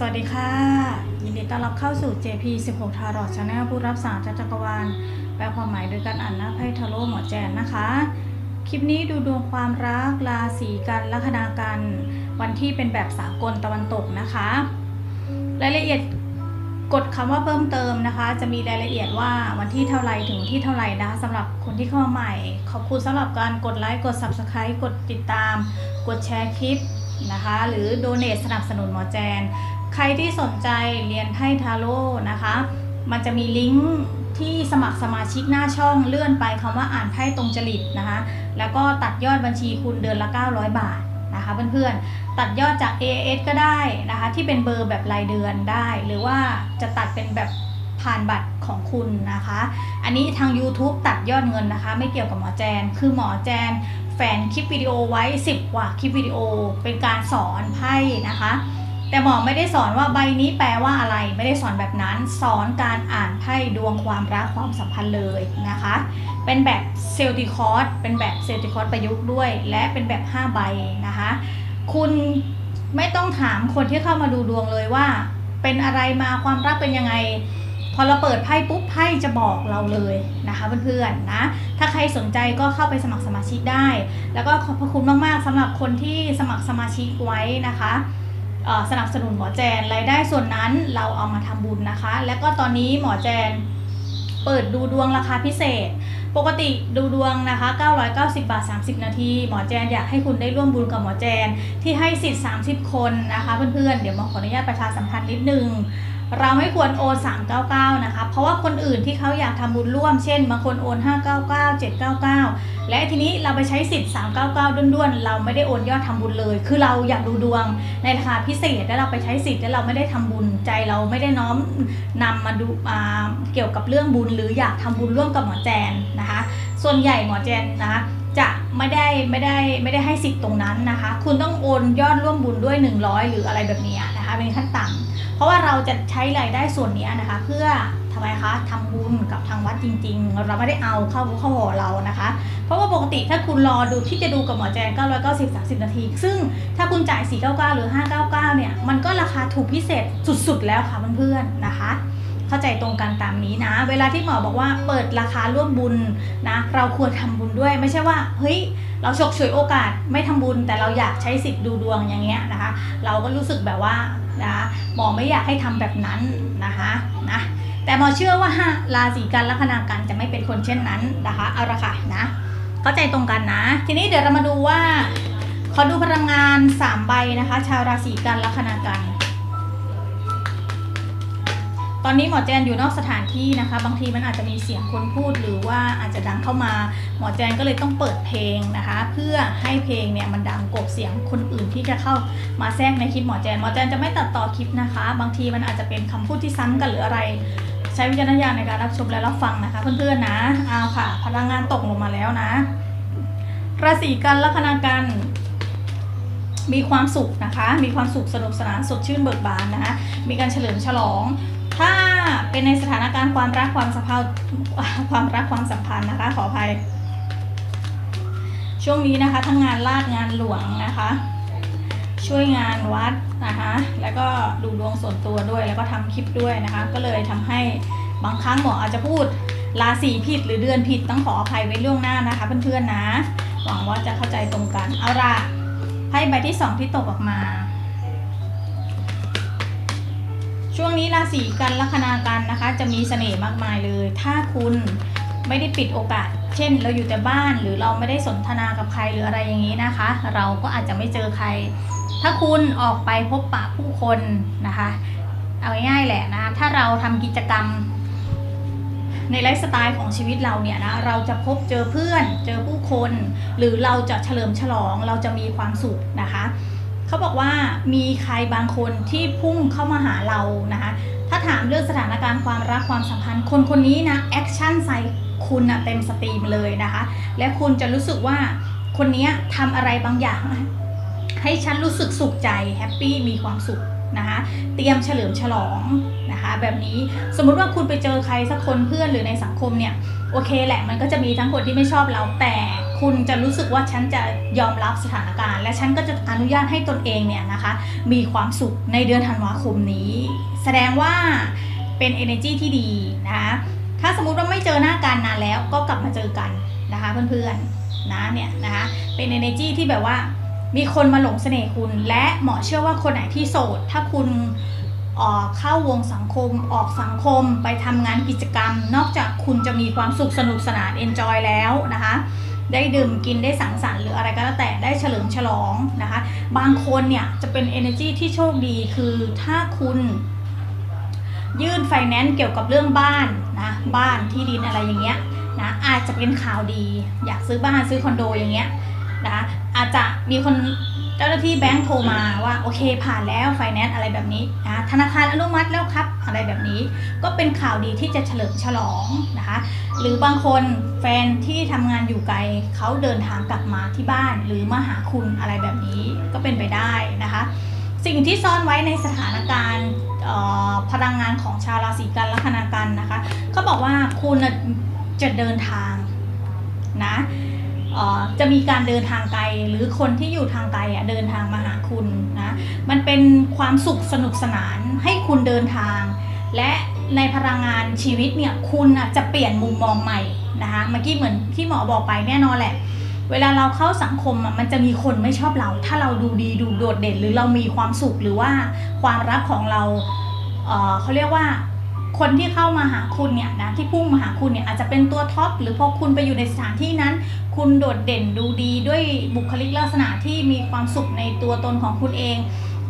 สวัสดีค่ะ ยินดีต้อนรับเข้าสู่ JP 16 Tarot Channel ผู้รับสารจักรวาลแปลความหมายโดยการอ่านหน้าไพ่ทาโร่หมอแจนนะคะ คลิปนี้ดูดวงความรักราศีกันลัคนากันวันที่เป็นแบบสากลตะวันตกนะคะ รายละเอียดกดคำว่าเพิ่มเติมนะคะ จะมีรายละเอียดว่าวันที่เท่าไหร่ถึงที่เท่าไหร่นะคะสำหรับคนที่เข้ามาใหม่ ขอบคุณสำหรับการกดไลค์กด Subscribe กดติดตาม กดแชร์คลิปนะคะ หรือโดเน a สนับสนุนหมอแจน ใครที่สนใจเรียนไพ่ทาโร่นะคะ มันจะมีลิงก์ที่สมัครสมาชิกหน้าช่องเลื่อนไปคำว่าอ่านไพ่ตรงจริตนะคะ แล้วก็ตัดยอดบัญชีคุณเดือนละ 900 บาทนะคะเพื่อนๆ ตัดยอดจาก AAS ก็ได้นะคะ ที่เป็นเบอร์แบบรายเดือนได้ หรือว่าจะตัดเป็นแบบผ่านบัตรของคุณนะคะ อันนี้ทาง YouTube ตัดยอดเงินนะคะ ไม่เกี่ยวกับหมอแจน คือหมอแจนแฝนคลิปวิดีโอไว้ 10 กว่าคลิปวิดีโอเป็นการสอนไพ่นะคะ แต่หมอไม่ได้สอนว่าใบนี้แปลว่าอะไร ไม่ได้สอนแบบนั้น สอนการอ่านไพ่ดวงความรักความสัมพันธ์เลยนะคะ เป็นแบบเซลติคอร์สเป็นแบบเซลติคอร์สประยุกต์ด้วย และเป็นแบบ 5 ใบนะคะ คุณไม่ต้องถามคนที่เข้ามาดูดวงเลยว่า เป็นอะไรมาความรักเป็นยังไง พอเราเปิดไพ่ปุ๊บไพ่จะบอกเราเลยนะคะเพื่อนๆนะ ถ้าใครสนใจก็เข้าไปสมัครสมาชิกได้ แล้วก็ขอบพระคุณมากๆสำหรับคนที่สมัครสมาชิกไว้นะคะ สนับสนุนหมอแจนรายได้ส่วนนั้นเราเอามาทำบุญนะคะ แล้วก็ตอนนี้หมอแจนเปิดดูดวงราคาพิเศษ ปกติดูดวงนะคะ 990 บาท 30 นาที หมอแจนอยากให้คุณได้ร่วมบุญกับหมอแจนที่ให้สิทธิ์ 30 คนนะคะเพื่อนๆ เดี๋ยวหมอขออนุญาตประชาสัมพันธ์นิดนึงเราไม่ควรโอน 399 นะคะ เพราะว่าคนอื่นที่เขาอยากทำบุญร่วม เช่นบางคนโอน 599 799 และทีนี้เราไปใช้สิทธิ์399 ด้วนๆ เราไม่ได้โอนยอดทำบุญเลย คือเราอยากดูดวงในราคาพิเศษแล้วเราไปใช้สิทธิ์แล้วเราไม่ได้ทำบุญใจเราไม่ได้น้อมนำมาดูมาเกี่ยวกับเรื่องบุญ หรืออยากทำบุญร่วมกับหมอแจนนะคะ ส่วนใหญ่หมอแจนนะคะจะไม่ได้ไม่ได้ไม่ได้ให้สิทธิ์ตรงนั้นนะคะ คุณต้องโอนยอดร่วมบุญด้วย 100 หรืออะไรแบบนี้นะคะเป็นขั้นต่ำเพราะว่าเราจะใช้รายได้ส่วนนี้นะคะเพื่อ ทำไมคะทำบุญกับทางวัดจริง ๆ เราไม่ได้เอาเข้าเข้าหอเรานะคะ เพราะว่าปกติถ้าคุณรอดูที่จะดูกับหมอแจน990 30 นาที ซึ่งถ้าคุณจ่าย 499 หรือ 599 เนี่ย มันก็ราคาถูกพิเศษสุดๆ แล้วค่ะเพื่อนๆนะคะเข้าใจตรงกันตามนี้นะ เวลาที่หมอบอกว่าเปิดราคาร่วมบุญนะ เราควรทำบุญด้วย ไม่ใช่ว่า เฮ้ย เราฉกฉวยโอกาสไม่ทำบุญ แต่เราอยากใช้สิทธิ์ดูดวงอย่างเงี้ยนะคะ เราก็รู้สึกแบบว่านะหมอไม่อยากให้ทำแบบนั้นนะคะนะ แต่หมอเชื่อว่าราศีกันลัคนากันจะไม่เป็นคนเช่นนั้นนะคะเอาละค่ะนะ เข้าใจตรงกันนะ ทีนี้เดี๋ยวเรามาดูว่าขอดูพลังงาน3ใบนะคะ ชาวราศีกันลัคนากัน ตอนนี้หมอแจนอยู่นอกสถานที่นะคะ บางทีมันอาจจะมีเสียงคนพูดหรือว่าอาจจะดังเข้ามา หมอแจนก็เลยต้องเปิดเพลงนะคะ เพื่อให้เพลงเนี่ยมันดังกบเสียงคนอื่นที่จะเข้ามาแทรกในคลิปหมอแจน หมอแจนจะไม่ตัดต่อคลิปนะคะ บางทีมันอาจจะเป็นคำพูดที่ซ้ำกันหรืออะไร ใช้วิจารณญาณในการรับชมและรับฟังนะคะ เพื่อนๆนะเอาค่ะ พลังงานตกลงมาแล้วนะ ราศีกันลัคนากันมีความสุขนะคะ มีความสุขสนุกสนานสดชื่นเบิกบานนะคะ มีการเฉลิมฉลอง ถ้าเป็นในสถานการณ์ความรักความสัมพันธ์ความรักความสัมพันธ์นะคะ ขออภัย ช่วงนี้นะคะทั้งงานลาดงานหลวงนะคะ ช่วยงานวัดนะคะแล้วก็ดูดวงส่วนตัวด้วย แล้วก็ทำคลิปด้วยนะคะ ก็เลยทำให้บางครั้งหมออาจจะพูดราศีผิดหรือเดือนผิดต้องขออภัยไว้ล่วงหน้านะคะ เพื่อนๆนะ หวังว่าจะเข้าใจตรงกันเอาละไพ่ใบที่สองที่ตกออกมา ช่วงนี้ราศีกันลัคนากันนะคะ จะมีเสน่ห์มากมายเลย ถ้าคุณไม่ได้ปิดโอกาส เช่น เราอยู่แต่บ้านหรือเราไม่ได้สนทนากับใครหรืออะไรอย่างนี้นะคะ เราก็อาจจะไม่เจอใคร ถ้าคุณออกไปพบปะผู้คนนะคะ เอาง่ายๆแหละนะถ้าเราทำกิจกรรมในไลฟ์สไตล์ของชีวิตเราเนี่ยนะเราจะพบเจอเพื่อนเจอผู้คน หรือเราจะเฉลิมฉลองเราจะมีความสุขนะคะเขาบอกว่ามีใครบางคนที่พุ่งเข้ามาหาเรานะคะถ้าถามเรื่องสถานการณ์ความรักความสัมพันธ์ คนคนนี้นะแอคชั่นใส่คุณนะเต็มสตรีมเลยนะคะ และคุณจะรู้สึกว่าคนนี้ทำอะไรบางอย่าง ให้ฉันรู้สึกสุขใจแฮปปี้มีความสุขนะคะเตรียมเฉลิมฉลองนะคะแบบนี้สมมุติว่าคุณไปเจอใครสักคนเพื่อนหรือในสังคมเนี่ยโอเคแหละมันก็จะมีทั้งคนที่ไม่ชอบเราแต่คุณจะรู้สึกว่าฉันจะยอมรับสถานการณ์ และฉันก็จะอนุญาตให้ตนเองเนี่ยนะคะมีความสุขในเดือนธันวาคมนี้ แสดงว่าเป็น energy ที่ดีนะคะถ้าสมมุติว่าไม่เจอหน้ากันนานแล้วก็กลับมาเจอกันนะคะเพื่อนๆนะเนี่ยนะคะเป็น energy ที่แบบว่า มีคนมาหลงเสน่ห์คุณและหมอเชื่อว่าคนไหนที่โสด ถ้าคุณเอ่อเข้าวงสังคมออกสังคมไปทำงานกิจกรรม นอกจากคุณจะมีความสุขสนุกสนาน enjoy แล้วนะคะ ได้ดื่มกินได้สังสรรค์หรืออะไรก็แล้วแต่ได้เฉลิมฉลองนะคะ บางคนเนี่ยจะเป็น energy ที่โชคดีคือถ้าคุณยื่นไฟแนนซ์เกี่ยวกับเรื่องบ้านนะบ้านที่ดินอะไรอย่างเงี้ยนะอาจจะเป็นข่าวดี อยากซื้อบ้านซื้อคอนโดอย่างเงี้ยนะ อาจจะมีคนเจ้าหน้าที่แบงก์โทรมาว่าโอเคผ่านแล้วไฟแนนซ์อะไรแบบนี้นะธนาคารอนุมัติแล้วครับอะไรแบบนี้ ก็เป็นข่าวดีที่จะเฉลิมฉลองนะคะ หรือบางคนแฟนที่ทำงานอยู่ไกลเขาเดินทางกลับมาที่บ้าน หรือมาหาคุณอะไรแบบนี้ก็เป็นไปได้นะคะ สิ่งที่ซ่อนไว้ในสถานการณ์พลังงานของชาวราศีกันลัคนากันนะคะเขาบอกว่าคุณจะเดินทางนะ จะมีการเดินทางไกล หรือคนที่อยู่ทางไกลเดินทางมาหาคุณนะมันเป็นความสุขสนุกสนานให้คุณเดินทาง และในพลังงานชีวิตเนี่ยคุณจะเปลี่ยนมุมมองใหม่นะคะเมื่อกี้เหมือนที่หมอบอกไปแน่นอนแหละ เวลาเราเข้าสังคมมันจะมีคนไม่ชอบเรา ถ้าเราดูดีดูโดดเด่น หรือเรามีความสุขหรือว่าความรักของเราเเขาเรียกว่าคนที่เข้ามาหาคุณเนี่ยนะที่พุ่งมาหาคุณเนี่ยอาจจะเป็นตัวท็อปหรือพอคุณไปอยู่ในสถานที่นั้น คุณโดดเด่นดูดีด้วยบุคลิกลักษณะที่มีความสุขในตัวตนของคุณเอง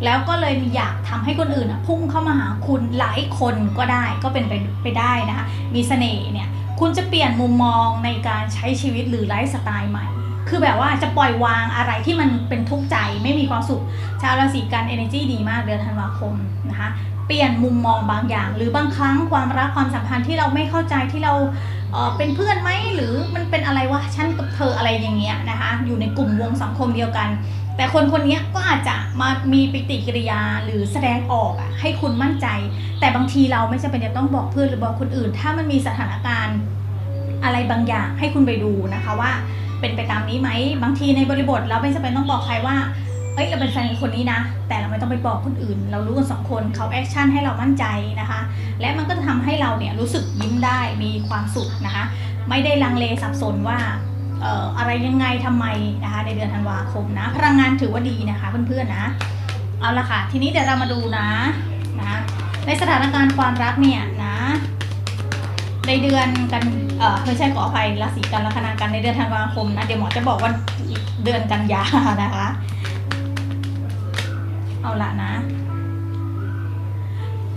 แล้วก็เลยอยากทำให้คนอื่นอะพุ่งเข้ามาหาคุณหลายคนก็ได้ก็เป็นไปไปได้นะคะมีเสน่ห์เนี่ยคุณจะเปลี่ยนมุมมองในการใช้ชีวิตหรือไลฟ์สไตล์ใหม่ คือแบบว่าจะปล่อยวางอะไรที่มันเป็นทุกข์ใจไม่มีความสุข ชาวราศีกัน energy ดีมากเดือนธันวาคมนะคะ เปลี่ยนมุมมองบางอย่าง หรือบางครั้งความรักความสัมพันธ์ที่เราไม่เข้าใจที่เรา เออเป็นเพื่อนไหมหรือมันเป็นอะไรวะฉันกับเธออะไรอย่างเงี้ยนะคะ อยู่ในกลุ่มวงสังคมเดียวกัน แต่คนคนนี้ก็อาจจะมามีปฏิกิริยาหรือแสดงออกอะให้คุณมั่นใจ แต่บางทีเราไม่จำเป็นจะต้องบอกเพื่อนหรือบอกคนอื่น ถ้ามันมีสถานการณ์อะไรบางอย่างให้คุณไปดูนะคะว่าเป็นไปตามนี้ไหมบางทีในบริบทเราไม่จำเป็นต้องบอกใครว่า เอ้ยเราเป็นแฟนคนนี้นะ แต่เราไม่ต้องไปบอกคนอื่น เรารู้กันสองคนเขาแอคชั่นให้เรามั่นใจนะคะ และมันก็จะทำให้เราเนี่ยรู้สึกยิ้มได้มีความสุขนะคะ ไม่ได้ลังเลสับสนว่าเอ่ออะไรยังไงทำไมนะคะในเดือนธันวาคมนะ พลังงานถือว่าดีนะคะเพื่อนๆนะเอาละค่ะทีนี้เดี๋ยวเรามาดูนะนะในสถานการณ์ความรักเนี่ยนะในเดือนกันเออไม่ใช่ขออภัยราศีกันลัคนากันในเดือนธันวาคมนะเดี๋ยวหมอจะบอกว่าเดือนกันยานะคะ เอาละนะ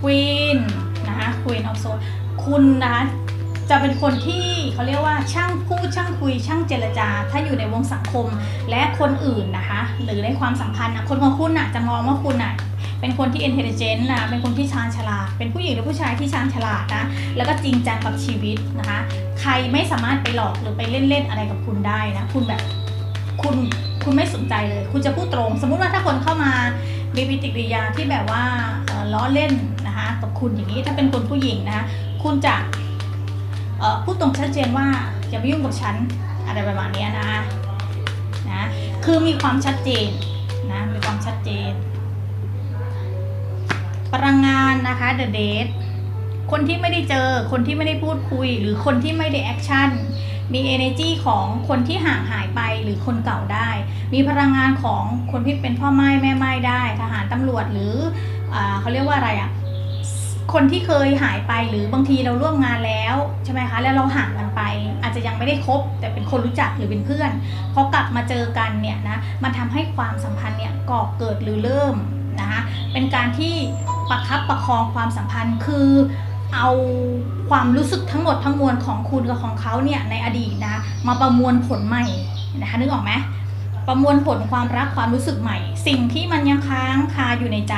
ควีนนะคะควีนออฟโซคุณนะคะจะเป็นคนที่เขาเรียกว่าช่างพูดช่างคุยช่างเจรจา ถ้าอยู่ในวงสังคมและคนอื่นนะคะ หรือในความสัมพันธ์นะคนของคุณน่ะจะมองว่าคุณน่ะเป็นคนที่ intelligent นะเป็นคนที่ชาญฉลาด เป็นผู้หญิงหรือผู้ชายที่ชาญฉลาดนะ แล้วก็จริงจังกับชีวิตนะคะ ใครไม่สามารถไปหลอกหรือไปเล่นๆอะไรกับคุณได้นะ คุณแบบคุณคุณไม่สนใจเลย คุณจะพูดตรง สมมุติว่าถ้าคนเข้ามา มีปฏิกิริยาที่แบบว่าล้อเล่นนะคะกับคุณอย่างนี้ถ้าเป็นคนผู้หญิงนะคะคุณจะพูดตรงชัดเจนว่าอย่ามายุ่งกับฉันอะไรประมาณนี้นะนะคือมีความชัดเจนนะมีความชัดเจนพลังงานนะคะ The Date คนที่ไม่ได้เจอคนที่ไม่ได้พูดคุย หรือคนที่ไม่ได้แอคชั่น มี energy ของคนที่ห่างหายไปหรือคนเก่าได้ มีพลังงานของคนที่เป็นพ่อไม้แม่ไม้ได้ ทหารตำรวจหรืออเขาเรียกว่าอะไรอะคนที่เคยหายไปหรือบางทีเราร่วมงานแล้วใช่ไหมคะแล้วเราห่างกันไป อาจจะยังไม่ได้คบ แต่เป็นคนรู้จักหรือเป็นเพื่อนพอกลับมาเจอกันเนี่ยนะมันทำให้ความสัมพันธ์เนี่ยก่อเกิดหรือเริ่มนะคะเป็นการที่ประคับประคองความสัมพันธ์คือ เอาความรู้สึกทั้งหมดทั้งมวลของคุณกับของเขาเนี่ยในอดีตนะมาประมวลผลใหม่นะคะนึกออกไหมประมวลผลความรักความรู้สึกใหม่ สิ่งที่มันยังค้างคาอยู่ในใจ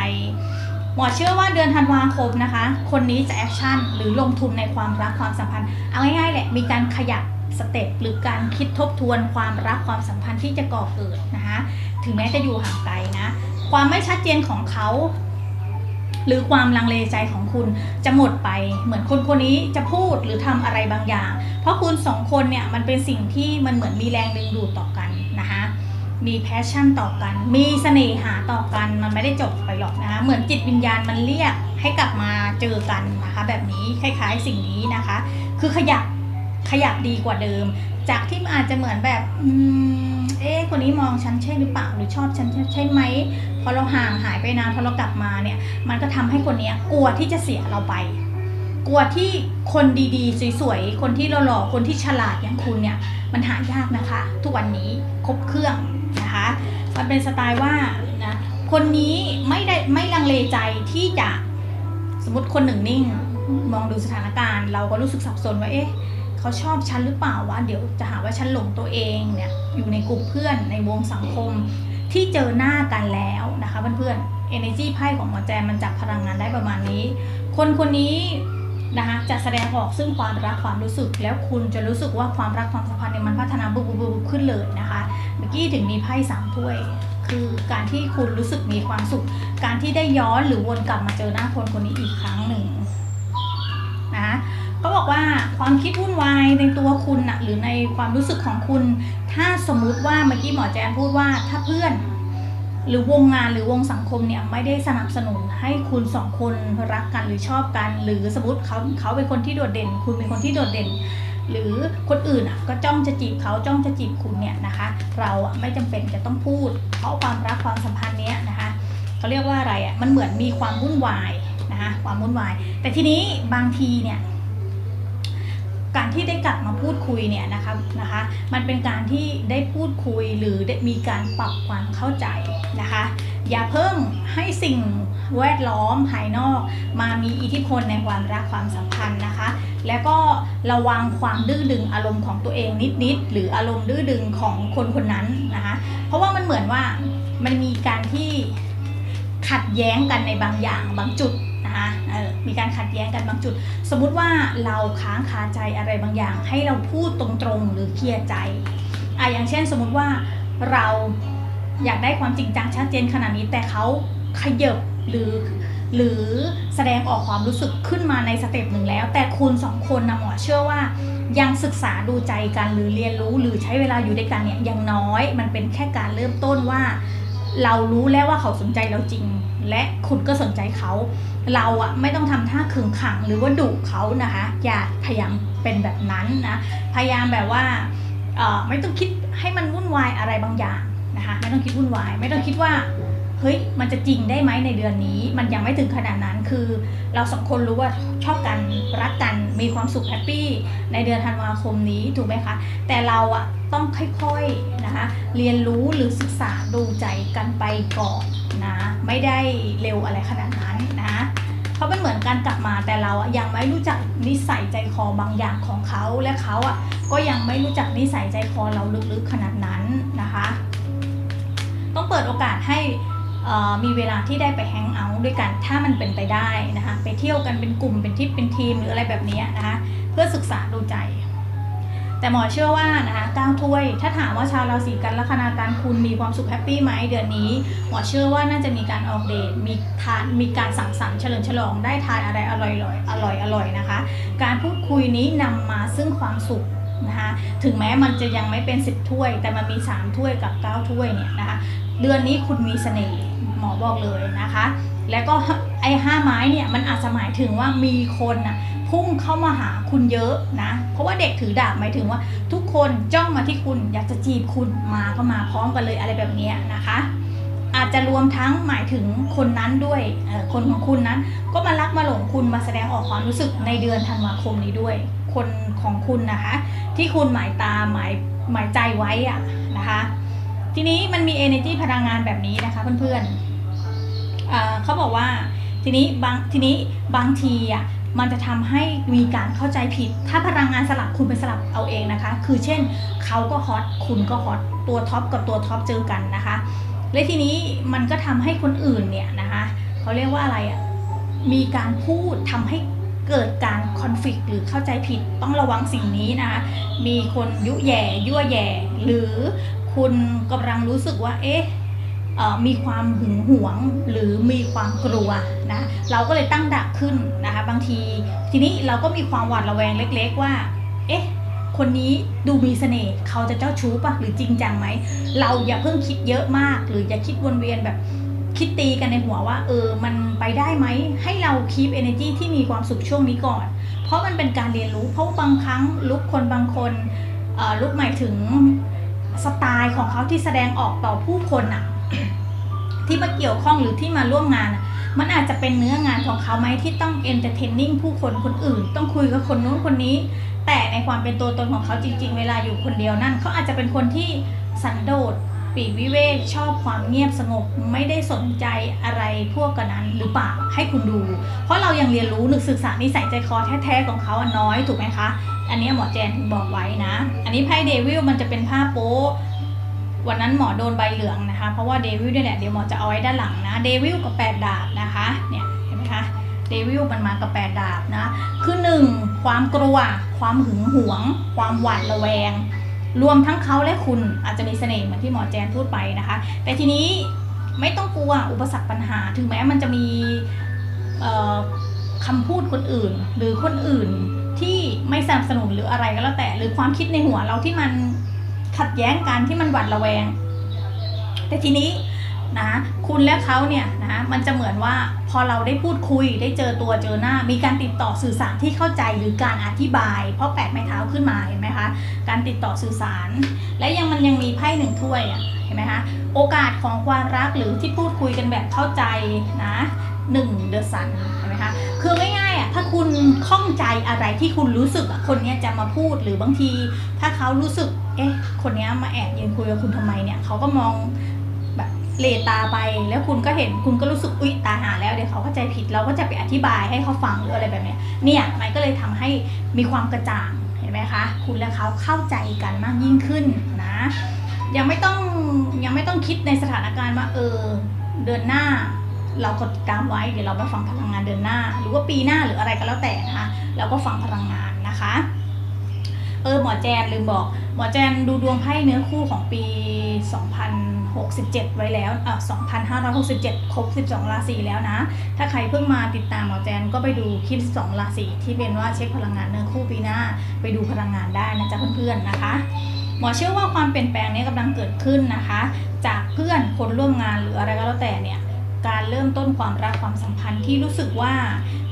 หมอเชื่อว่าเดือนธันวาคมนะคะ คนนี้จะแอคชั่นหรือลงทุนในความรักความสัมพันธ์เอาง่ายๆแหละมีการขยับสเต็ปหรือการคิดทบทวนความรักความสัมพันธ์ที่จะก่อเกิดนะคะถึงแม้จะอยู่ห่างไกลนะ ความไม่ชัดเจนของเขา หรือความลังเลใจของคุณจะหมดไป เหมือนคนคนนี้จะพูดหรือทำอะไรบางอย่าง เพราะคุณสองคนเนี่ยมันเป็นสิ่งที่มันเหมือนมีแรงดึงดูดต่อกันนะคะมีแพชชั่นต่อกัน มีเสน่หาต่อกัน มันไม่ได้จบไปหรอกนะคะ เหมือนจิตวิญญาณมันเรียกให้กลับมาเจอกันนะคะ แบบนี้คล้ายๆสิ่งนี้นะคะ คือขยับขยับดีกว่าเดิม จากที่อาจจะเหมือนแบบอเอ๊ะคนนี้มองฉันใช่หรือเปล่า หรือชอบฉันใช่ไหม พอเราห่างหายไปนานพอเรากลับมาเนี่ย มันก็ทำให้คนเนี้ยกลัวที่จะเสียเราไป กลัวที่คนดีๆ สวยๆ คนที่หล่อๆคนที่ฉลาดอย่างคุณเนี่ย มันหายากนะคะ ทุกวันนี้ครบเครื่องนะคะ มันเป็นสไตล์ว่านะคนนี้ไม่ได้ไม่ลังเลใจที่จะสมมติคนหนึ่งนิ่งมองดูสถานการณ์ เราก็รู้สึกสับสนว่าเอ๊ะเขาชอบฉันหรือเปล่าวะเดี๋ยวจะหาว่าฉันหลงตัวเองเนี่ยอยู่ในกลุ่มเพื่อนในวงสังคม ที่เจอหน้ากันแล้วนะคะเพื่อนๆ energy ไพ่ของหมอแจมมันจับพลังงานได้ประมาณนี้ คนคนนี้นะคะจะแสดงออกซึ่งความรักความรู้สึก แล้วคุณจะรู้สึกว่าความรักความสัมพันธ์เนี่ยมันพัฒนาบุบบุบบุบขึ้นเลยนะคะเมื่อกี้ถึงมีไพ่สามถ้วย คือการที่คุณรู้สึกมีความสุข การที่ได้ย้อนหรือวนกลับมาเจอหน้าคนคนนี้อีกครั้งหนึ่งนะคะก็บอกว่าความคิดวุ่นวายในตัวคุณนะหรือในความรู้สึกของคุณ ถ้าสมมุติว่าเมื่อกี้หมอแจนพูดว่าถ้าเพื่อน หรือวงงานหรือวงสังคมเนี่ยไม่ได้สนับสนุนให้คุณสองคนรักกันหรือชอบกัน หรือสมมติเขาเขาเป็นคนที่โดดเด่น คุณเป็นคนที่โดดเด่น หรือคนอื่นอะก็จ้องจะจีบเขาจ้องจะจีบคุณเนี่ยนะคะ เราอะไม่จำเป็นจะต้องพูด เพราะความรักความสัมพันธ์เนี้ยนะคะเขาเรียกว่าอะไรอะมันเหมือนมีความวุ่นวายนะคะความวุ่นวาย แต่ทีนี้บางทีเนี่ย การที่ได้กลับมาพูดคุยเนี่ยนะคะนะคะ มันเป็นการที่ได้พูดคุยหรือได้มีการปรับความเข้าใจนะคะ อย่าเพิ่งให้สิ่งแวดล้อมภายนอก มามีอิทธิพลในความรักความสัมพันธ์นะคะ แล้วก็ระวังความดื้อดึงอารมณ์ของตัวเองนิดๆหรืออารมณ์ดื้อดึงของคนคนนั้นนะคะ เพราะว่ามันเหมือนว่ามันมีการที่ขัดแย้งกันในบางอย่างบางจุด มีการขัดแย้งกันบางจุด สมมุติว่าเราค้างคาใจอะไรบางอย่าง ให้เราพูดตรงๆ หรือเคลียร์ใจอะอย่างเช่น สมมุติว่าเราอยากได้ความจริงจังชัดเจนขนาดนี้แต่เขาขยบหรือหรือแสดงออกความรู้สึกขึ้นมาในสเต็ปหนึ่งแล้ว แต่คุณสองคนนะหมอเชื่อว่า ยังศึกษาดูใจกันหรือเรียนรู้หรือใช้เวลาอยู่ด้วยกันเนี่ยยังน้อย มันเป็นแค่การเริ่มต้นว่า เรารู้แล้วว่าเขาสนใจเราจริง และคุณก็สนใจเขา เราอะไม่ต้องทำท่าขึงขังหรือว่าดุเขานะคะ อย่าพยายามเป็นแบบนั้นนะพยายามแบบว่าเออไม่ต้องคิดให้มันวุ่นวายอะไรบางอย่างนะคะไม่ต้องคิดวุ่นวาย ไม่ต้องคิดว่า เฮ้ยมันจะจริงได้ไหมในเดือนนี้ มันยังไม่ถึงขนาดนั้นคือ เราสองคนรู้ว่าชอบกันรักกันมีความสุขแฮปปี้ในเดือนธันวาคมนี้ถูกไหมคะ แต่เราอะต้องค่อยๆนะคะเรียนรู้หรือศึกษาดูใจกันไปก่อนนะไม่ได้เร็วอะไรขนาดนั้นนะเพราะมันเหมือนการกลับมาแต่เราอะยังไม่รู้จักนิสัยใจคอบางอย่างของเขาและเขาอะก็ยังไม่รู้จักนิสัยใจคอเราลึกๆขนาดนั้นนะคะ ต้องเปิดโอกาสให้ มีเวลาที่ได้ไปแฮงเอาท์ด้วยกันถ้ามันเป็นไปได้นะคะไปเที่ยวกันเป็นกลุ่มเป็นทริปเป็นทีมหรืออะไรแบบนี้นะคะเพื่อศึกษาดูใจ แต่หมอเชื่อว่านะคะก้าวถ้วย ถ้าถามว่าชาวราศีกันลัคนาการคุณมีความสุขแฮปปี้ไหมเดือนนี้ หมอเชื่อว่าน่าจะมีการออกเดทมีทานมีการสังสรรค์เฉลิมฉลองได้ทานอะไรอร่อยๆอร่อยอร่อยนะคะ การพูดคุยนี้นำมาซึ่งความสุขนะคะถึงแม้มันจะยังไม่เป็น 10 ถ้วย แต่มันมี 3 ถ้วยกับ 9 ถ้วยเนี่ยนะคะ เดือนนี้คุณมีเสน่ห์หมอบอกเลยนะคะ แล้วก็ไอ้ห้าไม้เนี่ยมันอาจจะหมายถึงว่ามีคนนะพุ่งเข้ามาหาคุณเยอะนะ เพราะว่าเด็กถือดาบหมายถึงว่า ทุกคนจ้องมาที่คุณอยากจะจีบคุณมาก็มาพร้อมกันเลยอะไรแบบนี้นะคะ อาจจะรวมทั้งหมายถึงคนนั้นด้วยคนของคุณนั้น ก็มารักมาหลงคุณมาแสดงออกความรู้สึกในเดือนธันวาคมนี้ด้วย คนของคุณนะคะ ที่คุณหมายตาหมายหมายใจไว้อะนะคะ ทีนี้มันมี energy พลังงานแบบนี้นะคะเพื่อนๆอ่าเขาบอกว่าทีนี้บางทีนี้บางทีอะมันจะทำให้มีการเข้าใจผิด ถ้าพลังงานสลับคุณไปสลับเอาเองนะคะ คือเช่นเขาก็ฮอตคุณก็ฮอตตัวท็อปกับตัวท็อปเจอกันนะคะ และทีนี้มันก็ทำให้คนอื่นเนี่ยนะคะเขาเรียกว่าอะไรอะมีการพูดทำให้เกิดการคอนฟ lict หรือเข้าใจผิดต้องระวังสิ่งนี้นะคะมีคนยุแย่ยั่วแย่หรือ คุณกำลังรู้สึกว่า เอ๊ะมีความหึงหวงหรือมีความกลัวนะเราก็เลยตั้งดักขึ้นนะคะ บางทีทีนี้เราก็มีความหวาดระแวงเล็ก ๆ ว่า เอ๊ะ คนนี้ดูมีเสน่ห์เขาจะเจ้าชู้ปะหรือจริงจังไหมเราอย่าเพิ่งคิดเยอะมาก หรืออย่าคิดวนเวียนแบบคิดตีกันในหัวว่า เออ มันไปได้ไหมให้เราคีป energy ที่มีความสุขช่วงนี้ก่อน เพราะมันเป็นการเรียนรู้เพราะบางครั้งลุกคนบางคนลุกหมายถึง สไตล์ของเขาที่แสดงออกต่อผู้คนอะที่มาเกี่ยวข้องหรือที่มาร่วมงาน มันอาจจะเป็นเนื้องานของเขาไหมที่ต้อง entertaining ผู้คนคนอื่น ต้องคุยกับคนนู้นคนนี้ แต่ในความเป็นตัวตนของเขาจริง ๆ เวลาอยู่คนเดียวนั่นเขาอาจจะเป็นคนที่สันโดษปีกวิเวกชอบความเงียบสงบไม่ได้สนใจอะไรพวกกันนั้นหรือเปล่าให้คุณดู เพราะเรายังเรียนรู้หนึกศึกษานิสัยใจคอแท้ๆของเขาอะน้อยถูกไหมคะ อันนี้หมอแจนถึงบอกไว้นะ อันนี้ไพ่เดวิลมันจะเป็นผ้าโป๊วันนั้นหมอโดนใบเหลืองนะคะ เพราะว่าเดวิลเนี่ยแหละเดี๋ยวหมอจะเอาไว้ด้านหลังนะ เดวิลกับแปดดาบนะคะ เนี่ยเห็นไหมคะ เดวิลมันมากับแปดดาบนะ คือหนึ่งความกลัว ความหึงหวง ความหวาดระแวง รวมทั้งเขาและคุณอาจจะมีเสน่ห์เหมือนที่หมอแจนพูดไปนะคะ แต่ทีนี้ไม่ต้องกลัวอุปสรรคปัญหา ถึงแม้มันจะมีคำพูดคนอื่น หรือคนอื่น ที่ไม่สนับสนุนหรืออะไรก็แล้วแต่ หรือความคิดในหัวเราที่มันขัดแย้งกันที่มันหวาดระแวง แต่ทีนี้นะคุณและเขาเนี่ยนะมันจะเหมือนว่าพอเราได้พูดคุยได้เจอตัวเจอหน้า มีการติดต่อสื่อสารที่เข้าใจหรือการอธิบาย เพราะแปดไม้เท้าขึ้นมาเห็นไหมคะการติดต่อสื่อสาร และยังมันยังมีไพ่หนึ่งถ้วยอะเห็นไหมคะโอกาสของความรักหรือที่พูดคุยกันแบบเข้าใจนะหนึ่งเดอะซันเห็นไหมคะคือง่าย ถ้าคุณข้องใจอะไรที่คุณรู้สึกคนนี้จะมาพูดหรือบางที ถ้าเขารู้สึก เอ๊ะ คนนี้มาแอบยืนคุยกับคุณทำไมเนี่ยเขาก็มองแบบเลตาไปแล้วคุณก็เห็นคุณก็รู้สึกอุ๊ยตาหาแล้วเดี๋ยวเขาเข้าใจผิดเราก็จะไปอธิบายให้เขาฟังหรืออะไรแบบเนี้ยเนี่ยมันก็เลยทำให้มีความกระจ่างเห็นไหมคะคุณและเขาเข้าใจกันมากยิ่งขึ้นนะยังไม่ต้องยังไม่ต้องคิดในสถานการณ์ว่าเออเดือนหน้า เรากดติดตามไว้เดี๋ยวเราไปฟังพลังงานเดือนหน้า หรือว่าปีหน้าหรืออะไรก็แล้วแต่นะคะเราก็ฟังพลังงานนะคะเออหมอแจนลืมบอก หมอแจนดูดวงไพ่เนื้อคู่ของปี 2067 ไว้แล้วอะ2567 ครบ 12 ราศีแล้วนะ ถ้าใครเพิ่งมาติดตามหมอแจนก็ไปดูคลิป 12 ราศีที่เป็นว่าเช็คพลังงานเนื้อคู่ปีหน้า ไปดูพลังงานได้นะจ๊ะเพื่อนๆนะคะหมอเชื่อว่าความเปลี่ยนแปลงนี้กำลังเกิดขึ้นนะคะ จากเพื่อนคนร่วมงานหรืออะไรก็แล้วแต่เนี่ย การเริ่มต้นความรักความสัมพันธ์ที่รู้สึกว่า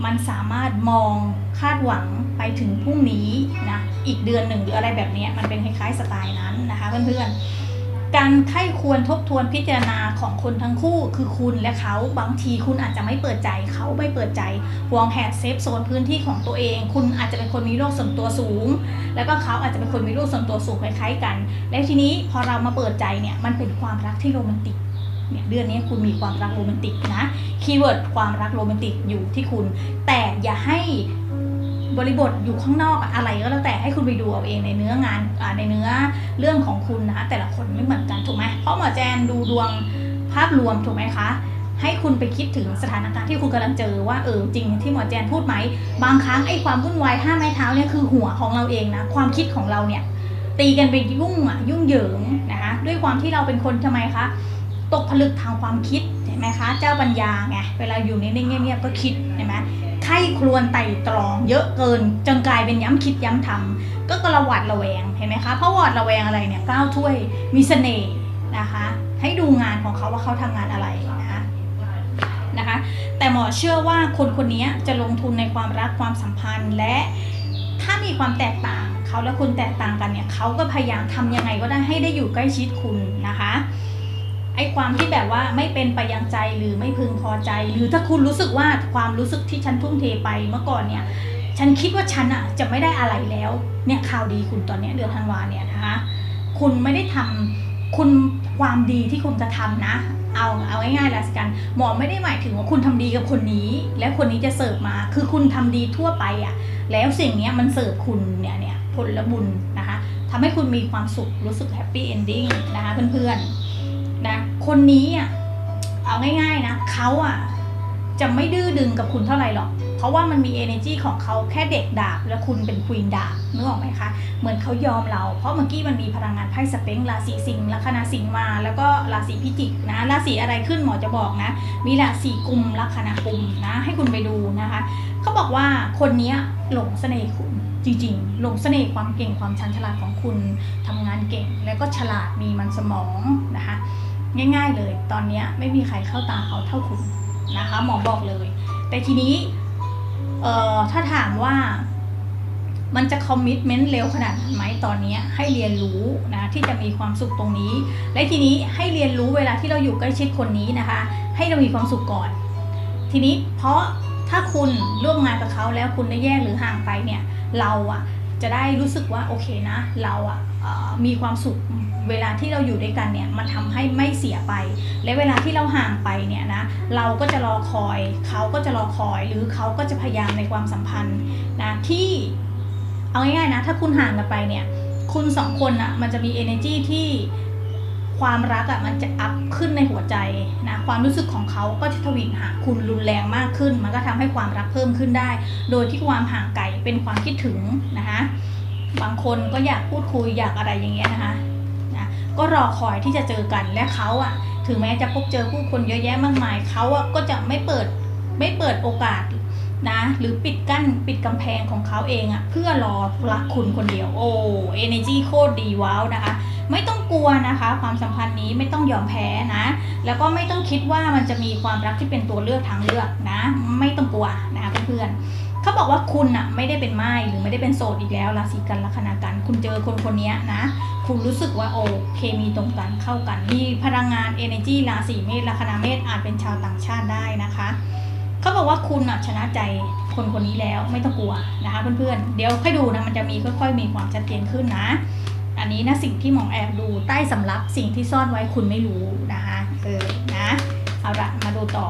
มันสามารถมองคาดหวังไปถึงพรุ่งนี้นะอีกเดือนหนึ่งหรืออะไรแบบนี้มันเป็นคล้ายๆสไตล์นั้นนะคะเพื่อนๆการไข้ควรทบทวนพิจารณาของคนทั้งคู่คือคุณและเขาบางทีคุณอาจจะไม่เปิดใจเขาไม่เปิดใจวางแผนเซฟโซนพื้นที่ของตัวเอง คุณอาจจะเป็นคนมีโรคส่วนตัวสูง แล้วก็เขาอาจจะเป็นคนมีโรคส่วนตัวสูงคล้ายๆกัน แล้วทีนี้พอเรามาเปิดใจเนี่ยมันเป็นความรักที่โรแมนติก เนี่ยเดือนนี้คุณมีความรักโรแมนติกนะคีย์เวิร์ดความรักโรแมนติกอยู่ที่คุณ แต่อย่าให้บริบทอยู่ข้างนอกอะไรก็แล้วแต่ให้คุณไปดูเอาเองในเนื้องานในเนื้อเรื่องของคุณนะ แต่ละคนไม่เหมือนกันถูกไหมเพราะหมอแจนดูดวงภาพรวมถูกไหมคะให้คุณไปคิดถึงสถานการณ์ที่คุณกำลังเจอว่าเออจริงที่หมอแจนพูดไหม บางครั้งไอ้ความวุ่นวายห้าไม้เท้าเนี่ยคือหัวของเราเองนะความคิดของเราเนี่ยตีกันไปยุ่งอะยุ่งเหยิงนะคะด้วยความที่เราเป็นคนทำไมคะ ตกผลึกทางความคิดเห็นไหมคะเจ้าปัญญาไงเวลาอยู่นิ่งเงียบๆก็คิดเห็นไหมไข้ครวนไต่ตรองเยอะเกินจนกลายเป็นย้ำคิดย้ำทำก็กระหวัดระแวงเห็นไหมคะเพราะหวาดระแวงอะไรเนี่ยก้าวถ้วยมีเสน่ห์นะคะ ให้ดูงานของเขาว่าเขาทำงานอะไรนะคะนะคะ แต่หมอเชื่อว่าคนคนนี้จะลงทุนในความรักความสัมพันธ์และถ้ามีความแตกต่างเขาและคุณแตกต่างกันเนี่ยเขาก็พยายามทำยังไงก็ได้ให้ได้อยู่ใกล้ชิดคุณนะคะ ไอ้ความที่แบบว่าไม่เป็นไปยังใจหรือไม่พึงพอใจ หรือถ้าคุณรู้สึกว่าความรู้สึกที่ฉันทุ่มเทไปเมื่อก่อนเนี่ยฉันคิดว่าฉันอะจะไม่ได้อะไรแล้วเนี่ยข่าวดีคุณตอนนี้เดือนธันวาเนี่ยนะคะคุณไม่ได้ทำคุณความดีที่คุณจะทำนะ เอาเอาง่ายๆละสกันหมอไม่ได้หมายถึงว่าคุณทำดีกับคนนี้ และคนนี้จะเสิร์ฟมา คือคุณทำดีทั่วไปอะแล้วสิ่งนี้มันเสิร์ฟคุณเนี่ยเนี่ยผลบุญนะคะทำให้คุณมีความสุขรู้สึกแฮปปี้เอนดิ้งนะคะเพื่อนๆ นะคนนี้อะเอาง่าย ๆนะเขาอะจะไม่ดื้อดึงกับคุณเท่าไหร่หรอก เพราะว่ามันมี energy ของเขาแค่เด็กดาบ และคุณเป็นควีนดาบนึกออกไหมคะ เหมือนเขายอมเรา เพราะเมื่อกี้มันมีพลังงานไพ่สเปงราศีสิงห์ลัคนาสิงห์มา แล้วก็ราศีพิจิกนะ ราศีอะไรขึ้นหมอจะบอกนะ มีราศีกุมลัคนากุมนะ ให้คุณไปดูนะคะ เขาบอกว่าคนนี้หลงเสน่ห์คุณจริงๆ หลงเสน่ห์ความเก่งความชันฉลาดของคุณทำงานเก่ง แล้วก็ฉลาดมีมันสมองนะคะ ง่าย ๆ เลย ตอนนี้ไม่มีใครเข้าตาเขาเท่าคุณนะคะหมอบอกเลย แต่ทีนี้เอ่อถ้าถามว่ามันจะคอมมิชเมนต์เร็วขนาดนั้นไหมตอนนี้ให้เรียนรู้นะที่จะมีความสุขตรงนี้ และทีนี้ให้เรียนรู้เวลาที่เราอยู่ใกล้ชิดคนนี้นะคะ ให้เรามีความสุขก่อน ทีนี้เพราะถ้าคุณร่วมงานกับเขาแล้วคุณได้แยกหรือห่างไปเนี่ยเราอะจะได้รู้สึกว่าโอเคนะ เราอะอ่อมีความสุข เวลาที่เราอยู่ด้วยกันเนี่ยมันทำให้ไม่เสียไป และเวลาที่เราห่างไปเนี่ยนะเราก็จะรอคอยเขาก็จะรอคอย หรือเขาก็จะพยายามในความสัมพันธ์นะที่เอาง่ายๆนะถ้าคุณห่างกันไปเนี่ยคุณสองคนอะมันจะมี energy ที่ความรักอะมันจะอัพขึ้นในหัวใจนะความรู้สึกของเขาก็จะทวีหาคุณรุนแรงมากขึ้น มันก็ทำให้ความรักเพิ่มขึ้นได้ โดยที่ความห่างไกลเป็นความคิดถึงนะคะบางคนก็อยากพูดคุยอยากอะไรอย่างเงี้ยนะคะ ก็รอคอยที่จะเจอกันและเขาอะถึงแม้จะพบเจอผู้คนเยอะแยะมากมายเขาอะก็จะไม่เปิดไม่เปิดโอกาสนะ หรือปิดกั้นปิดกำแพงของเขาเองอะเพื่อรอรักคุณคนเดียว โอ้เอเนจีโคตรดีว้าวนะคะ ไม่ต้องกลัวนะคะ ความสัมพันธ์นี้ไม่ต้องยอมแพ้นะ แล้วก็ไม่ต้องคิดว่ามันจะมีความรักที่เป็นตัวเลือกทางเลือกนะ ไม่ต้องกลัวนะคะเพื่อนๆ เขาบอกว่าคุณอะไม่ได้เป็นไม้หรือไม่ได้เป็นโสดอีกแล้วราศีกันลัคนากันคุณเจอคนคนนี้นะ คุณรู้สึกว่าโอเคมีตรงกันเข้ากัน มีพลังงาน energy ราศีเมษลัคนาเมษอาจเป็นชาวต่างชาติได้นะคะเขาบอกว่าคุณอะชนะใจคนคนนี้แล้วไม่ต้องกลัวนะคะเพื่อนๆเดี๋ยวค่อยดูนะมันจะมีค่อย ๆ มีความชัดเจนขึ้นนะ อันนี้นะสิ่งที่หมองแอบดูใต้สำรับสิ่งที่ซ่อนไว้คุณไม่รู้นะคะเออนะเอาละมาดูต่อ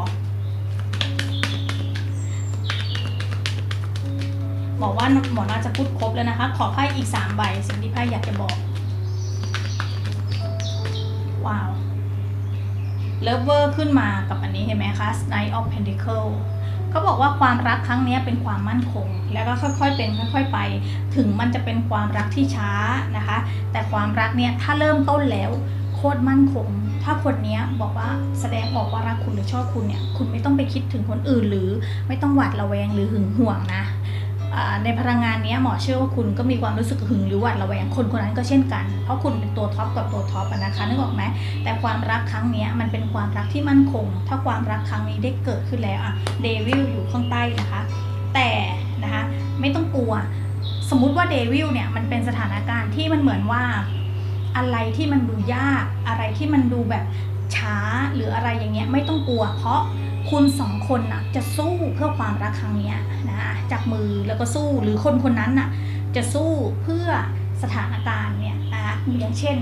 บอกว่าหมอน่าจะพูดครบแล้วนะคะ ขอไพ่อีกสามใบสิ่งที่ไพ่อยากจะบอก ว้าวเลิฟเวอร์ขึ้นมากับอันนี้เห็นไหมคะ Knight of Pentacle เขาบอกว่าความรักครั้งนี้เป็นความมั่นคง แล้วก็ค่อยๆเป็นค่อย ๆไป ถึงมันจะเป็นความรักที่ช้านะคะ แต่ความรักเนี่ยถ้าเริ่มต้นแล้วโคตรมั่นคง ถ้าคนนี้บอกว่าแสดงออกว่ารักคุณหรือชอบคุณเนี่ย คุณไม่ต้องไปคิดถึงคนอื่นหรือไม่ต้องหวาดระแวงหรือหึงหวงนะ ในพลังงานนี้หมอเชื่อว่าคุณก็มีความรู้สึกหึงหรือหวาดระแวงคนคนนั้นก็เช่นกัน เพราะคุณเป็นตัวท็อปกับตัวท็อปอะนะคะนึกออกไหมแต่ความรักครั้งนี้มันเป็นความรักที่มั่นคง ถ้าความรักครั้งนี้ได้เกิดขึ้นแล้วอะเดวิลอยู่ข้างใต้นะคะ แต่นะคะไม่ต้องกลัว สมมุติว่าเดวิลเนี่ยมันเป็นสถานการณ์ที่มันเหมือนว่าอะไรที่มันดูยากอะไรที่มันดูแบบช้าหรืออะไรอย่างเงี้ยไม่ต้องกลัวเพราะ คุณสองคนนะจะสู้เพื่อความรักครั้งเนี้ยนะจับมือแล้วก็สู้หรือคนคนนั้นน่ะจะสู้เพื่อสถานการณ์เนี่ยนะคะอย่างเช่น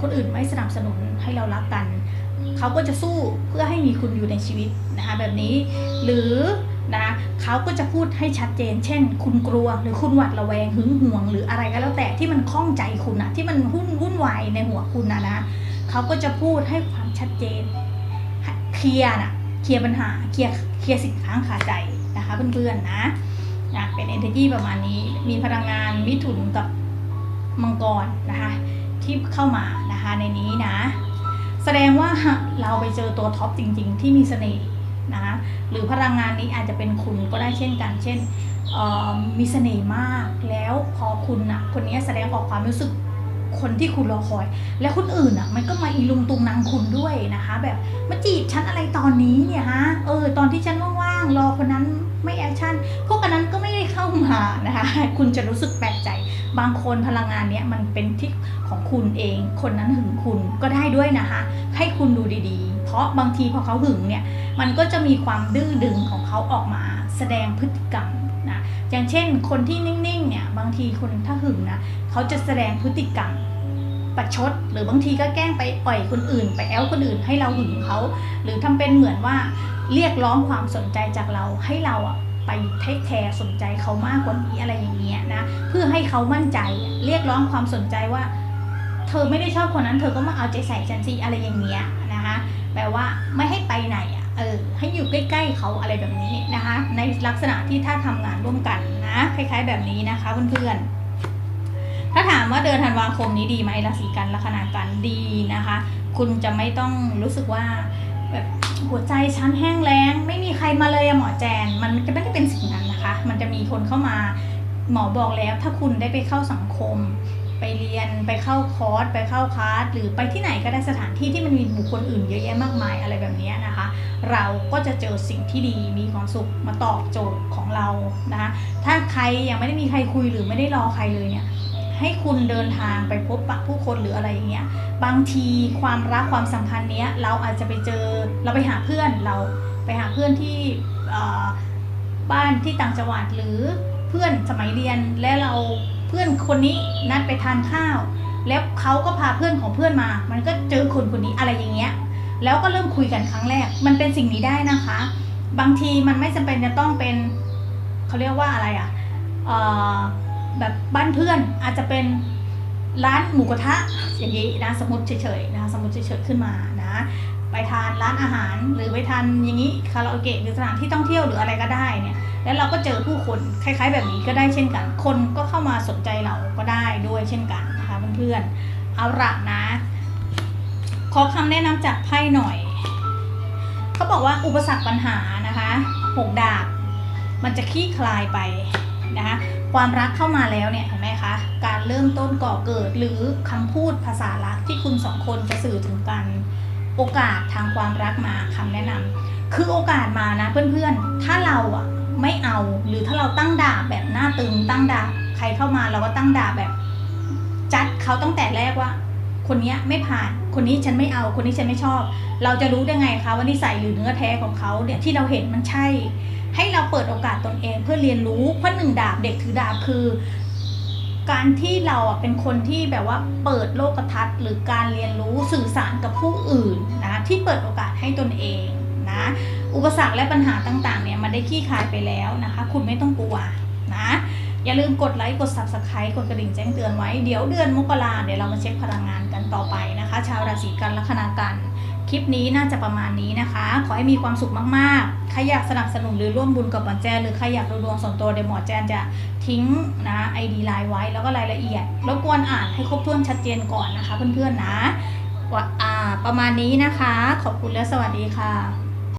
คนอื่นไม่สนับสนุนให้เรารักกัน เขาก็จะสู้เพื่อให้มีคุณอยู่ในชีวิตนะคะแบบนี้ หรือนะเขาก็จะพูดให้ชัดเจน เช่น คุณกลัวหรือคุณหวาดระแวงหึงหวง หรืออะไรก็แล้วแต่ที่มันข้องใจคุณอะที่มันวุ่นวุ่นวายในหัวคุณนะนะเขาก็จะพูดให้ความชัดเจนเคลียร์นะ เคลียร์ปัญหาเคลียร์เคลียร์สิ่งค้างคาใจนะคะเพื่อนๆนะนะเป็น energy ประมาณนี้มีพลังงานมิถุนกับมังกรนะคะที่เข้ามานะคะในนี้นะ แสดงว่าเราไปเจอตัวท็อปจริง ๆ ที่มีเสน่ห์นะคะหรือพลังงานนี้อาจจะเป็นคุณก็ได้เช่นกัน เช่นมีเสน่ห์มากแล้วพอคุณนะคนนี้แสดงออกความรู้สึก คนที่คุณรอคอย และคนอื่นอะ มันก็มาอีลุงตุงนางคุณด้วยนะคะ แบบมาจีบฉันอะไรตอนนี้เนี่ยฮะเออตอนที่ฉันว่างๆรอคนนั้นไม่แอคชั่นพวกอันนั้นก็ไม่ได้เข้ามานะคะ คุณจะรู้สึกแปลกใจ บางคนพลังงานเนี้ยมันเป็นที่ของคุณเอง คนนั้นหึงคุณก็ได้ด้วยนะคะ ให้คุณดูดีๆ เพราะบางทีพอเขาหึงเนี่ยมันก็จะมีความดื้อดึงของเขาออกมา แสดงพฤติกรรม อย่างเช่น คนที่นิ่งๆเนี่ยบางทีคนถ้าหึงนะเขาจะแสดงพฤติกรรมประชด หรือบางทีก็แกล้งไปอ่อยคนอื่น ไปแอลคนอื่นให้เราหึงเขาหรือทำเป็นเหมือนว่าเรียกร้องความสนใจจากเราให้เราอะไปเทคแคร์สนใจเขามากกว่านี้อะไรอย่างเงี้ยนะเพื่อให้เขามั่นใจเรียกร้องความสนใจว่า เธอไม่ได้ชอบคนนั้น เธอก็มาเอาใจใส่ฉันสิอะไรอย่างเงี้ยนะคะแปลว่าไม่ให้ไปไหน เออให้อยู่ใกล้ ๆเขาอะไรแบบนี้นะคะ ในลักษณะที่ถ้าทำงานร่วมกันนะคล้าย ๆ แบบนี้นะคะเพื่อนๆถ้าถามว่าเดือนธันวาคมนี้ดีไหมราศีกันลัคนากันดีนะคะ คุณจะไม่ต้องรู้สึกว่าแบบหัวใจฉันแห้งแล้ง ไม่มีใครมาเลยอะหมอแจน มันจะไม่ได้เป็นสิ่งนั้นนะคะ มันจะมีคนเข้ามาหมอบอกแล้วถ้าคุณได้ไปเข้าสังคม ไปเรียนไปเข้าคอร์สไปเข้าคลาสหรือไปที่ไหนก็ได้สถานที่ที่มันมีบุคคลอื่นเยอะแยะมากมายอะไรแบบนี้นะคะ เราก็จะเจอสิ่งที่ดีมีความสุขมาตอบโจทย์ของเรานะคะถ้าใครยังไม่ได้มีใครคุยหรือไม่ได้รอใครเลยเนี่ยให้คุณเดินทางไปพบปะผู้คนหรืออะไรอย่างเงี้ย บางทีความรักความสัมพันธ์เนี้ยเราอาจจะไปเจอเราไปหาเพื่อนเราไปหาเพื่อนที่บ้านที่ต่างจังหวัดหรือเพื่อนสมัยเรียนและเรา เพื่อนคนนี้นัดไปทานข้าว แล้วเขาก็พาเพื่อนของเพื่อนมา มันก็เจอคนคนนี้อะไรอย่างเงี้ย แล้วก็เริ่มคุยกันครั้งแรก มันเป็นสิ่งนี้ได้นะคะ บางทีมันไม่จำเป็นจะต้องเป็นเขาเรียกว่าอะไรอะ่ะแบบบ้านเพื่อนอาจจะเป็นร้านหมูกระทะอย่างนี้นะสมมติเฉยๆนะสมมติเฉยๆขึ้นมานะ ไปทานร้านอาหารหรือไปทานอย่างนี้คาราโอเกะหรือสถานที่ท่องเที่ยวหรืออะไรก็ได้เนี่ย แล้วเราก็เจอผู้คนคล้าย ๆ แบบนี้ก็ได้เช่นกัน คนก็เข้ามาสนใจเราก็ได้ด้วยเช่นกันนะคะเพื่อนๆเอาละนะ ขอคำแนะนำจากไพ่หน่อยเขาบอกว่าอุปสรรคปัญหานะคะหกดาบมันจะคลี่คลายไปนะคะความรักเข้ามาแล้วเนี่ยเห็นไหมคะ การเริ่มต้นก่อเกิดหรือคำพูดภาษารักที่คุณสองคนจะสื่อถึงกัน โอกาสทางความรักมาคำแนะนำคือโอกาสมานะเพื่อนๆ ถ้าเราอะไม่เอาหรือถ้าเราตั้งด่าแบบหน้าตึง ตั้งด่าใครเข้ามาเราก็ตั้งด่าแบบ จัดเขาตั้งแต่แรกว่า คนนี้ไม่ผ่าน คนนี้ฉันไม่เอา คนนี้ฉันไม่ชอบ เราจะรู้ได้ไงคะว่านิสัยหรือเนื้อแท้ของเขาเนี่ยที่เราเห็นมันใช่ ให้เราเปิดโอกาสตนเองเพื่อเรียนรู้เพราะหนึ่งดาบเด็กถือดาบคือ การที่เราอะเป็นคนที่แบบว่าเปิดโลกทัศน์หรือการเรียนรู้สื่อสารกับผู้อื่นนะที่เปิดโอกาสให้ตนเองนะอุปสรรคและปัญหาต่างๆเนี่ยมันได้ขี้คายไปแล้วนะคะ คุณไม่ต้องกลัวนะอย่าลืมกดไลค์กด subscribe กดกระดิ่งแจ้งเตือนไว้เดี๋ยวเดือนมกราเดี๋ยวเรามาเช็คพลังงานกันต่อไปนะคะ ชาวราศีกันลัคนากัน คลิปนี้น่าจะประมาณนี้นะคะ ขอให้มีความสุขมากๆ ใครอยากสนับสนุนหรือร่วมบุญกับหมอแจน หรือใครอยากดูดวงส่วนตัวเดี๋ยวหมอแจนจะทิ้งนะไอดีไลน์ไว้แล้วก็รายละเอียด รบกวนอ่านให้ครบถ้วนชัดเจนก่อนนะคะเพื่อนๆนะว่าอ่าประมาณนี้นะคะ ขอบคุณและสวัสดีค่ะ